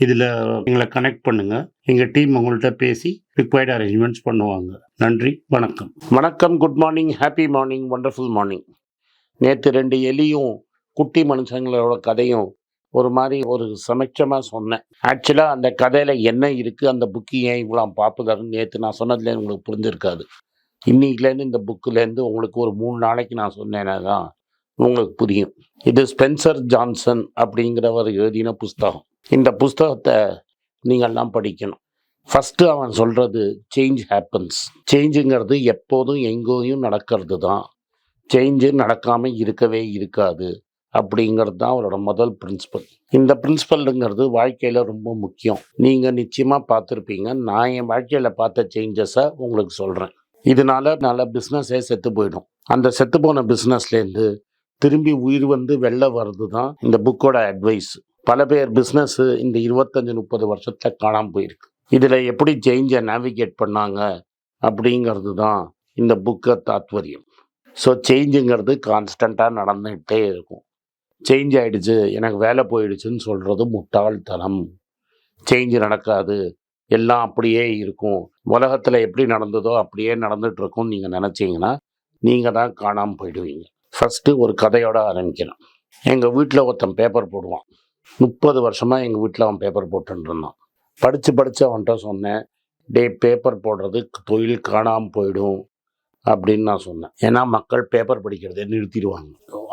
இதில் எங்களை கனெக்ட் பண்ணுங்கள் எங்கள் டீம் உங்கள்கிட்ட பேசி ரிக்வயர்ட் அரேஞ்ச்மெண்ட்ஸ் பண்ணுவாங்க. நன்றி வணக்கம். வணக்கம் good morning happy morning wonderful morning நேற்று ரெண்டு எலியும் குட்டி மனுஷங்களோட கதையும் ஒரு மாதிரி ஒரு சமைச்சமாக சொன்னேன். ஆக்சுவலாக அந்த கதையில் என்ன இருக்குது அந்த புக்கு ஏன் இவ்வளோ பார்ப்புதாருன்னு நேற்று நான் சொன்னதுலேருந்து உங்களுக்கு புரிஞ்சிருக்காது. இன்னைக்குலேருந்து இந்த புக்குலேருந்து உங்களுக்கு ஒரு மூணு நாளைக்கு நான் சொன்னேன்னா தான் உங்களுக்கு புரியும். இது ஸ்பென்சர் ஜான்சன் அப்படிங்கிறவர் எழுதின புஸ்தகம். இந்த புஸ்தகத்தை நீங்கள்லாம் படிக்கணும். ஃபஸ்ட்டு அவன் சொல்கிறது சேஞ்ச் ஹேப்பன்ஸ் சேஞ்சுங்கிறது எப்போதும் எங்கேயும் நடக்கிறது தான். சேஞ்சு நடக்காமல் இருக்கவே இருக்காது அப்படிங்கிறது தான் அவரோட முதல் பிரின்சிபல் இந்த பிரின்சிபலுங்கிறது வாழ்க்கையில் ரொம்ப முக்கியம். நீங்கள் நிச்சயமாக பார்த்துருப்பீங்க. நான் என் வாழ்க்கையில் பார்த்த சேஞ்சஸை உங்களுக்கு சொல்கிறேன் இதனால நல்ல பிஸ்னஸே செத்து போயிடும். அந்த செத்து போன பிஸ்னஸ்லேருந்து திரும்பி உயிர் வந்து வெளில வர்றது தான் இந்த புக்கோட அட்வைஸ் பல பேர் பிஸ்னஸ் இந்த இருபத்தஞ்சு முப்பது வருஷத்தில் காணாமல் போயிருக்கு. இதில் எப்படி சேஞ்சை நேவிகேட் பண்ணாங்க அப்படிங்கிறது தான் இந்த புக்கை தாத்பரியம். ஸோ சேஞ்சுங்கிறது கான்ஸ்டண்ட்டாக நடந்துகிட்டே இருக்கும். சேஞ்ச் ஆகிடுச்சு எனக்கு வேலை போயிடுச்சுன்னு சொல்கிறது முட்டாள்தனம். சேஞ்சு நடக்காது எல்லாம் அப்படியே இருக்கும். உலகத்தில் எப்படி நடந்ததோ அப்படியே நடந்துகிட்ருக்கும்னு நீங்கள் நினச்சிங்கன்னா நீங்கள் தான் காணாமல் போயிடுவீங்க. ஃபஸ்ட்டு ஒரு கதையோட ஆரம்பிக்கணும். எங்கள் வீட்டில் ஒருத்தன் பேப்பர் போடுவான். முப்பது வருஷமாக எங்கள் வீட்டில் அவன் பேப்பர் போட்டுன்னு இருந்தான். படித்து படித்து அவன்கிட்ட சொன்னேன் டே பேப்பர் போடுறது தொழில் காணாமல் போயிடும் அப்படின்னு நான் சொன்னேன். ஏன்னா மக்கள் பேப்பர் படிக்கிறதே நிறுத்திடுவாங்க.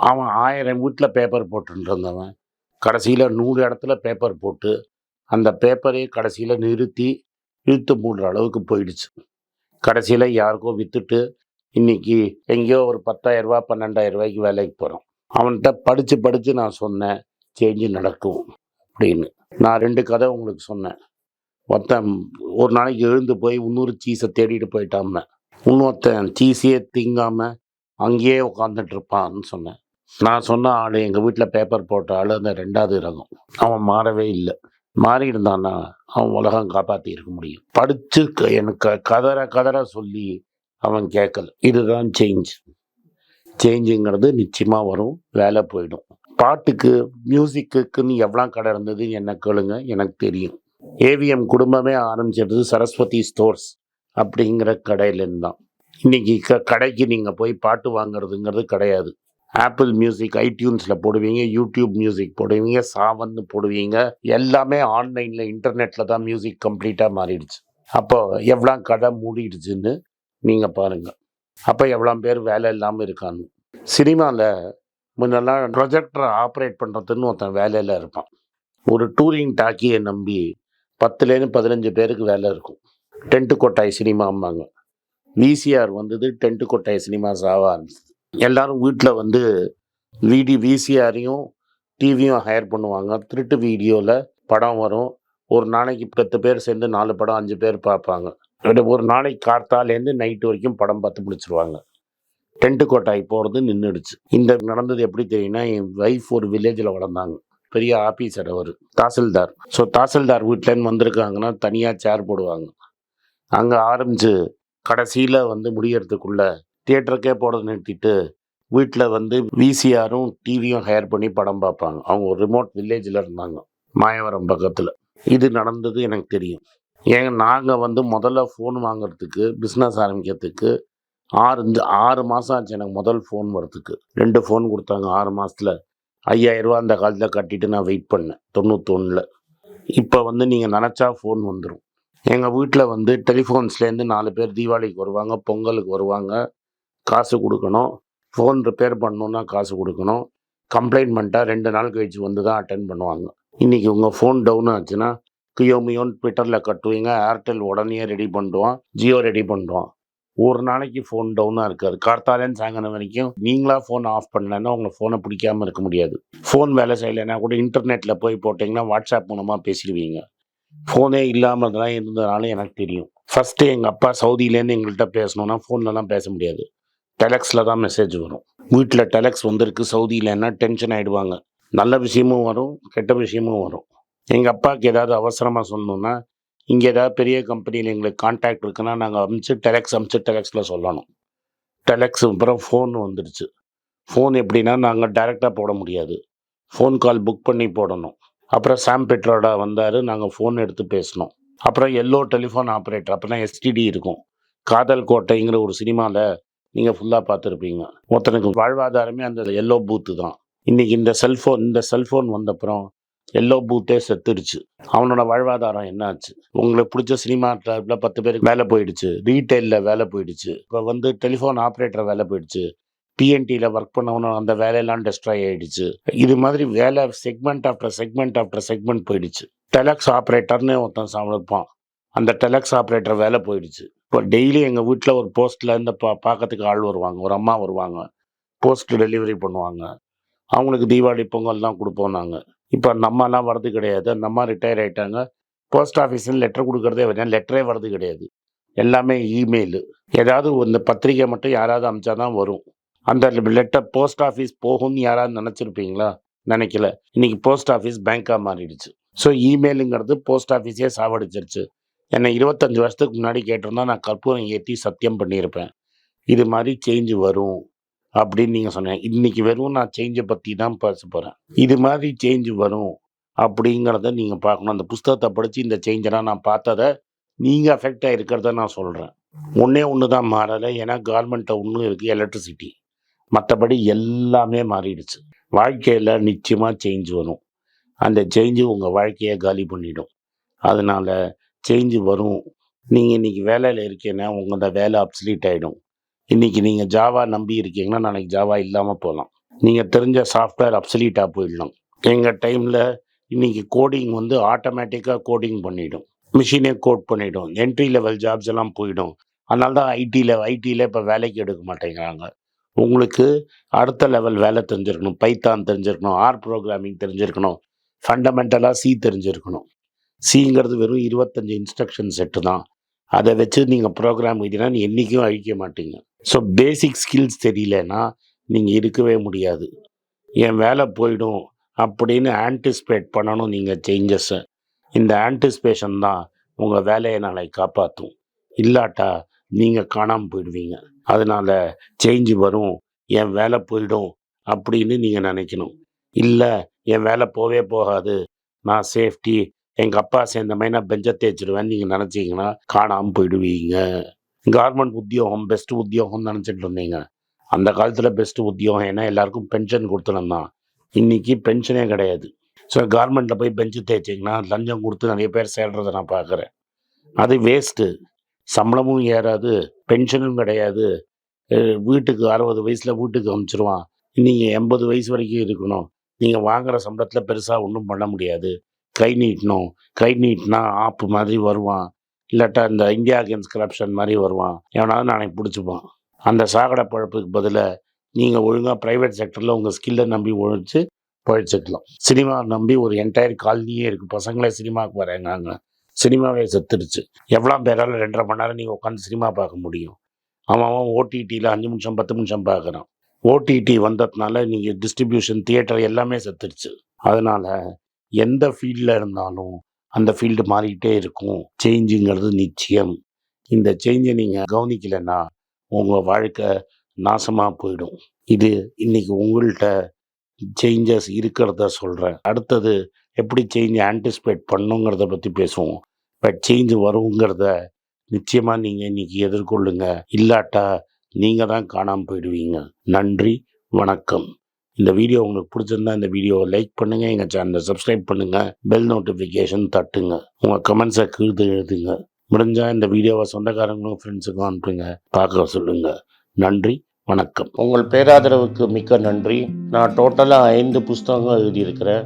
அவன் ஆயிரம் வீட்டில் பேப்பர் போட்டுட்டு இருந்தவன் கடைசியில் நூறு இடத்துல பேப்பர் போட்டு அந்த பேப்பரே கடைசியில் நிறுத்தி இழுத்து மூடுற அளவுக்கு போயிடுச்சு. கடைசியில் யாருக்கோ விற்றுட்டு இன்னைக்கு எங்கேயோ ஒரு பத்தாயிரம் ரூபா பன்னெண்டாயிரம் ரூபாய்க்கு வேலைக்கு போகிறோம் அவன்கிட்ட படித்து படித்து நான் சொன்னேன் சேஞ்சு நடக்கும் அப்படின்னு. நான் ரெண்டு கதை உங்களுக்கு சொன்னேன். ஒருத்தன் ஒரு நாளைக்கு எழுந்து போய் இன்னொரு சீஸை தேடிட்டு போயிட்டாம இன்னொருத்தன் சீஸையே திங்காமல் அங்கேயே உட்காந்துட்டு இருப்பான்னு சொன்னேன். நான் சொன்ன ஆள் எங்கள் வீட்டில் பேப்பர் போட்ட ஆள் அந்த ரெண்டாவது ரகம். அவன் மாறவே இல்லை. மாறி இருந்தான்னா அவன் உலகம் காப்பாற்றி இருக்க முடியும். படித்து க- எனக்கு கதற கதற சொல்லி அவன் கேட்கல. இதுதான் சேஞ்ச் சேஞ்சுங்கிறது நிச்சயமாக வரும். வேலை போயிடும். பாட்டுக்கு மியூசிக்குன்னு எவ்வளோ கடை இருந்தது என்ன கேளுங்க எனக்கு தெரியும். ஏவிஎம் குடும்பமே ஆரம்பிச்சிருந்தது சரஸ்வதி ஸ்டோர்ஸ் அப்படிங்கிற கடையிலேருந்து தான் இன்னைக்கு க கடைக்கு நீங்கள் போய் பாட்டு வாங்குறதுங்கிறது கிடையாது. ஆப்பிள் மியூசிக் ஐடியூன்ஸில் போடுவீங்க யூடியூப் மியூசிக் போடுவீங்க சாவன்னு போடுவீங்க எல்லாமே ஆன்லைனில் இன்டர்நெட்டில் தான் மியூசிக் கம்ப்ளீட்டாக மாறிடுச்சு. அப்போ எவ்வளோ கடை மூடிடுச்சுன்னு நீங்கள் பாருங்கள் அப்போ எவ்வளோ பேர் வேலை இல்லாமல் இருக்கான்னு சினிமாவில் முன்னெல்லாம் ப்ரொஜெக்டரை ஆப்ரேட் பண்ணுறதுன்னு ஒருத்தன் வேலையில் இருப்பான். ஒரு டூரிங் டாக்கியை நம்பி பத்துலேருந்து பதினஞ்சு பேருக்கு வேலை இருக்கும். டென்ட்டு கொட்டாய் சினிமாம்பாங்க. விசிஆர் வந்தது டென்ட்டு கொட்டாய் சினிமாஸ் ஆக ஆரம்பிச்சது எல்லோரும் வீட்டில் வந்து வீடி விசிஆரையும் டிவியும் ஹையர் பண்ணுவாங்க. திருட்டு வீடியோவில் படம் வரும். ஒரு நாளைக்கு பத்து பேர் சேர்ந்து நாலு படம் அஞ்சு பேர் பார்ப்பாங்க. ஒரு- ஒரு நாளைக்கு கார்த்தாலேருந்து நைட்டு வரைக்கும் படம் பார்த்து பிடிச்சிருவாங்க டென்ட்டு கோட்டாய் போகிறது நின்றுடுச்சு இந்த நடந்தது எப்படி தெரியும்னா என் ஒய்ஃப் ஒரு வில்லேஜில் வளர்ந்தாங்க. பெரிய ஆஃபீஸர் அவர் தாசில்தார். ஸோ தாசில்தார் வீட்டிலேருந்து வந்திருக்காங்கன்னா தனியாக சேர் போடுவாங்க. அங்கே ஆரம்பித்து கடைசியில் வந்து முடியறதுக்குள்ளே தியேட்டருக்கே போடுறது நிறுத்திட்டு வீட்டில் வந்து விசிஆரும் டிவியும் ஹையர் பண்ணி படம் பார்ப்பாங்க. அவங்க ஒரு ரிமோட் வில்லேஜில் இருந்தாங்க மாயவரம் பக்கத்தில். இது நடந்தது எனக்கு தெரியும். ஏங்க நாங்கள் வந்து முதல்ல ஃபோன் வாங்குறதுக்கு பிஸ்னஸ் ஆரம்பிக்கிறதுக்கு ஆறு இந்த ஆறு மாதம் ஆச்சு எனக்கு முதல் ஃபோன் வரத்துக்கு ரெண்டு ஃபோன் கொடுத்தாங்க ஆறு மாதத்தில் ஐயாயிரரூவா அந்த காலத்தில் கட்டிட்டு நான் வெயிட் பண்ணேன் தொண்ணூத்தொன்னில். இப்போ வந்து நீங்கள் நினச்சா ஃபோன் வந்துடும் எங்கள் வீட்டில் வந்து டெலிஃபோன்ஸ்லேருந்து நாலு பேர் தீபாவளிக்கு வருவாங்க பொங்கலுக்கு வருவாங்க. காசு கொடுக்கணும். ஃபோன் ரிப்பேர் பண்ணணுன்னா காசு கொடுக்கணும். கம்ப்ளைண்ட் பண்ணிட்டா ரெண்டு நாள் கழிச்சு வந்து தான் அட்டன் பண்ணுவாங்க. இன்றைக்கி உங்கள் ஃபோன் டவுன் ஆச்சுன்னா கியோமியோன்னு ட்விட்டரில் கட்டுவீங்க. ஏர்டெல் உடனே ரெடி பண்ணிடுவான் ஜியோ ரெடி பண்ணிடுவான் ஒரு நாளைக்கு ஃபோன் டவுனாக இருக்காது. கார்த்தாலேருந்து சாயங்காலம் வரைக்கும் நீங்களா ஃபோன் ஆஃப் பண்ணலன்னா உங்களை ஃபோனை பிடிக்காம இருக்க முடியாது. ஃபோன் வேலை செய்யலைன்னா கூட இன்டர்நெட்டில் போய் போட்டிங்கன்னா வாட்ஸ்அப் மூலமாக பேசிடுவீங்க. ஃபோனே இல்லாமல் தான் இருந்ததுனால எனக்கு தெரியும். ஃபஸ்ட்டு எங்கள் அப்பா சவுதியிலேருந்து எங்கள்கிட்ட பேசணுன்னா ஃபோன்லலாம் பேச முடியாது. டெலக்ஸில் தான் மெசேஜ் வரும். வீட்டில் டெலக்ஸ் வந்திருக்கு. சவுதியிலன்னா டென்ஷன் ஆகிடுவாங்க நல்ல விஷயமும் வரும் கெட்ட விஷயமும் வரும். எங்கள் அப்பாவுக்கு ஏதாவது அவசரமாக சொல்லணுன்னா இங்கே ஏதாவது பெரிய கம்பெனியில் எங்களுக்கு கான்டாக்ட் இருக்குன்னா நாங்கள் அமிச்சு டெலக்ஸ் அமிச்சு டெலக்ஸில் சொல்லணும். டெலக்ஸ் அப்புறம் ஃபோன் வந்துடுச்சு ஃபோன் எப்படின்னா நாங்கள் டைரெக்டாக போட முடியாது. ஃபோன் கால் புக் பண்ணி போடணும். அப்புறம் சாம் பெட்ரோடா வந்தார் நாங்கள் ஃபோன் எடுத்து பேசினோம் அப்புறம் எல்லோ டெலிஃபோன் ஆப்ரேட்டர் அப்போலாம் எஸ்டிடி இருக்கும். காதல் கோட்டைங்கிற ஒரு சினிமாவில் நீங்கள் ஃபுல்லாக பார்த்துருப்பீங்க. ஒருத்தனுக்கு வாழ்வாதாரமே அந்த எல்லோ பூத்து தான். இன்றைக்கி இந்த செல்ஃபோன் இந்த செல்ஃபோன் வந்தப்புறம் எல்லோ பூத்தே செத்துருச்சு. அவனோட வாழ்வாதாரம் என்னாச்சு? உங்களுக்கு பிடிச்ச சினிமா கிளப்ல பத்து பேருக்கு வேலை போயிடுச்சு. ரீட்டைலில் வேலை போயிடுச்சு. இப்போ வந்து டெலிஃபோன் ஆப்ரேட்டர் வேலை போயிடுச்சு. பிஎன்டியில் ஒர்க் பண்ணவனும் அந்த வேலையெல்லாம் டெஸ்ட்ராய் ஆயிடுச்சு. இது மாதிரி வேலை segment after segment after segment போயிடுச்சு. டெலக்ஸ் ஆப்ரேட்டர்னு ஒருத்தன் சமைப்பான். அந்த டெலக்ஸ் ஆப்ரேட்டர் வேலை போயிடுச்சு. இப்போ டெய்லி எங்கள் வீட்டில் ஒரு போஸ்ட்டில் இருந்து பா பார்க்கறதுக்கு ஆள் வருவாங்க. ஒரு அம்மா வருவாங்க. போஸ்ட் டெலிவரி பண்ணுவாங்க. அவங்களுக்கு தீபாவளி பொங்கல் தான் கொடுப்போம் நாங்கள் இப்போ நம்மலாம் வர்றது வரது கிடையாது. நம்ம ரிட்டையர் ஆகிட்டாங்க போஸ்ட் ஆஃபீஸில் லெட்டர் கொடுக்கறதே வேணும் லெட்டரே வரது கிடையாது. எல்லாமே இமெயிலு ஏதாவது இந்த பத்திரிக்கை மட்டும் யாராவது அமிச்சா தான் வரும். அந்த லெட்டர் போஸ்ட் ஆஃபீஸ் போகும்னு யாராவது நினச்சிருப்பீங்களா? நினைக்கல. இன்னைக்கு போஸ்ட் ஆஃபீஸ் பேங்காக மாறிடுச்சு. ஸோ இமெயிலுங்கிறது போஸ்ட் ஆஃபீஸே சாவடிச்சிருச்சு. என்னை இருபத்தஞ்சி வருஷத்துக்கு முன்னாடி கேட்டிருந்தா நான் கற்பூரம் ஏற்றி சத்தியம் பண்ணியிருப்பேன். இது மாதிரி சேஞ்சு வரும். அப்படின்னு நீங்கள் சொன்னீங்க. இன்னைக்கு வெறும் நான் சேஞ்சை பற்றி தான் பேச போகிறேன் இது மாதிரி சேஞ்சு வரும் அப்படிங்கிறத நீங்கள் பார்க்கணும். அந்த புஸ்தகத்தை படித்து இந்த சேஞ்செல்லாம் நான் பார்த்ததை நீங்கள் அஃபெக்ட் ஆகிருக்கிறத நான் சொல்கிறேன் ஒன்றே ஒன்று தான் மாறலை. ஏன்னா கவர்மெண்ட்டை ஒன்றும் இருக்குது எலக்ட்ரிசிட்டி மற்றபடி எல்லாமே மாறிடுச்சு. வாழ்க்கையில் நிச்சயமாக சேஞ்ச் வரும். அந்த சேஞ்சு உங்கள் வாழ்க்கையை காலி பண்ணிடும். அதனால் சேஞ்சு வரும். நீங்கள் இன்றைக்கி வேலையில் இருக்கீங்கன்னா உங்களோட வேலை அப்சலீட் ஆகிடும் இன்றைக்கி நீங்கள் ஜாவா நம்பி இருக்கீங்கன்னா நாளைக்கு ஜாவா இல்லாமல் போகலாம் நீங்கள் தெரிஞ்ச சாஃப்ட்வேர் அப்சலீட்டாக போயிடலாம். எங்கள் டைமில் இன்றைக்கி கோடிங் வந்து ஆட்டோமேட்டிக்காக கோடிங் பண்ணிவிடும் மிஷினே கோட் பண்ணிவிடும் என்ட்ரி லெவல் ஜாப்ஸ் எல்லாம் போயிடும். அதனால தான் ஐடியில் ஐடியில் இப்போ வேலைக்கு எடுக்க மாட்டேங்கிறாங்க. உங்களுக்கு அடுத்த லெவல் வேலை தெரிஞ்சிருக்கணும். பைத்தான் தெரிஞ்சிருக்கணும். ஆர் ப்ரோக்ராமிங் தெரிஞ்சிருக்கணும். ஃபண்டமெண்டலாக சி தெரிஞ்சிருக்கணும். சிங்கிறது வெறும் இருபத்தஞ்சி இன்ஸ்ட்ரக்ஷன் செட்டு தான். அதை வச்சு நீங்கள் ப்ரோக்ராம் எழுதினா நீ என்றைக்கும் அழிக்க மாட்டீங்க. ஸோ பேசிக் ஸ்கில்ஸ் தெரியலன்னா நீங்கள் இருக்கவே முடியாது. என் வேலை போயிடும் அப்படின்னு ஆன்டிசிபேட் பண்ணணும் நீங்கள் சேஞ்சஸை இந்த ஆன்டிசிபேஷன் தான் உங்கள் வேலையை நாளை காப்பாற்றும் இல்லாட்டா நீங்கள் காணாமல் போயிடுவீங்க. அதனால சேஞ்சு வரும். என் வேலை போயிடும் அப்படின்னு நீங்கள் நினைக்கணும். இல்லை என் வேலை போவே போகாது. நான் சேஃப்டி எங்கள் அப்பா சேர்ந்த மாதிரி நான் பெஞ்சை தேய்ச்சிடுவேன் நீங்கள் நினச்சிங்கன்னா காணாமல் போயிடுவீங்க. கவர்மெண்ட் உத்தியோகம் பெஸ்ட் உத்தியோகம்னு நினச்சிட்டு இருந்தீங்க. அந்த காலத்தில் பெஸ்ட் உத்தியோகம் ஏன்னா எல்லாருக்கும் பென்ஷன் கொடுத்துருந்தான் இன்றைக்கி பென்ஷனே கிடையாது. ஸோ கவர்மெண்ட்டில் போய் பெஞ்சு தேய்ச்சிங்கன்னா லஞ்சம் கொடுத்து நிறைய பேர் சேர்றதை நான் பார்க்குறேன். அது வேஸ்ட்டு சம்பளமும் ஏறாது பென்ஷனும் கிடையாது. வீட்டுக்கு அறுபது வயசில் வீட்டுக்கு அமைச்சிருவான். நீங்கள் எண்பது வயசு வரைக்கும் இருக்கணும். நீங்கள் வாங்குற சம்பளத்தில் பெருசாக ஒன்றும் பண்ண முடியாது. கை நீட்டணும் கை நீட்டினா ஆப்பு மாதிரி வருவான். இல்லாட்டா இந்த இந்தியா அகேன்ஸ்ட் கரப்ஷன் மாதிரி வருவான். எவனாவது நானே பிடிச்சிப்பான். அந்த சாகடை பழப்புக்கு பதிலாக நீங்கள் ஒழுங்காக ப்ரைவேட் செக்டரில் உங்கள் ஸ்கில்லை நம்பி ஒழிச்சு பழிச்சுக்கலாம். சினிமா நம்பி ஒரு என்டையர் காலனியே இருக்குது பசங்களே சினிமாவுக்கு வராங்க சினிமாவே செத்துருச்சு. எவ்வளோ பேரால் ரெண்டரை மணி நேரம் நீங்கள் உட்காந்து சினிமா பார்க்க முடியும்? அவன் அவன் ஓடிடியில் அஞ்சு நிமிஷம் பத்து நிமிஷம் பார்க்குறான். ஓடிடி வந்ததுனால நீங்கள் டிஸ்ட்ரிபியூஷன் தியேட்டர் எல்லாமே செத்துருச்சு. அதனால் எந்த ஃபீல்டில் இருந்தாலும் அந்த ஃபீல்டு மாறிக்கிட்டே இருக்கும். சேஞ்சுங்கிறது நிச்சயம். இந்த சேஞ்சை நீங்கள் கவனிக்கலைன்னா உங்கள் வாழ்க்கை நாசமாக போயிடும். இது இன்னைக்கு உங்கள்கிட்ட சேஞ்சஸ் இருக்கிறத சொல்கிறேன் அடுத்தது எப்படி சேஞ்ச் ஆன்டிசிபேட் பண்ணுங்கிறத பற்றி பேசுவோம். பட் சேஞ்ச் வருங்கிறத நிச்சயமாக நீங்கள் இன்றைக்கி எதிர்கொள்ளுங்க. இல்லாட்டா நீங்கள் தான் காணாமல் போயிடுவீங்க. நன்றி. வணக்கம். இந்த வீடியோ உங்களுக்கு பிடிச்சிருந்தா இந்த வீடியோவை லைக் பண்ணுங்கள் எங்கள் சேனலை சப்ஸ்கிரைப் பண்ணுங்கள் பெல் நோட்டிஃபிகேஷன் தட்டுங்க உங்கள் கமெண்ட்ஸை கீழ்த்து எழுதுங்க. முடிஞ்சால் இந்த வீடியோவை சொந்தக்காரங்களும் ஃப்ரெண்ட்ஸுக்கும் அனுப்புங்க பார்க்க சொல்லுங்கள் நன்றி வணக்கம். உங்கள் பேராதரவுக்கு மிக்க நன்றி. நான் டோட்டலாக ஐந்து புஸ்தகங்கள் எழுதியிருக்கிறேன்.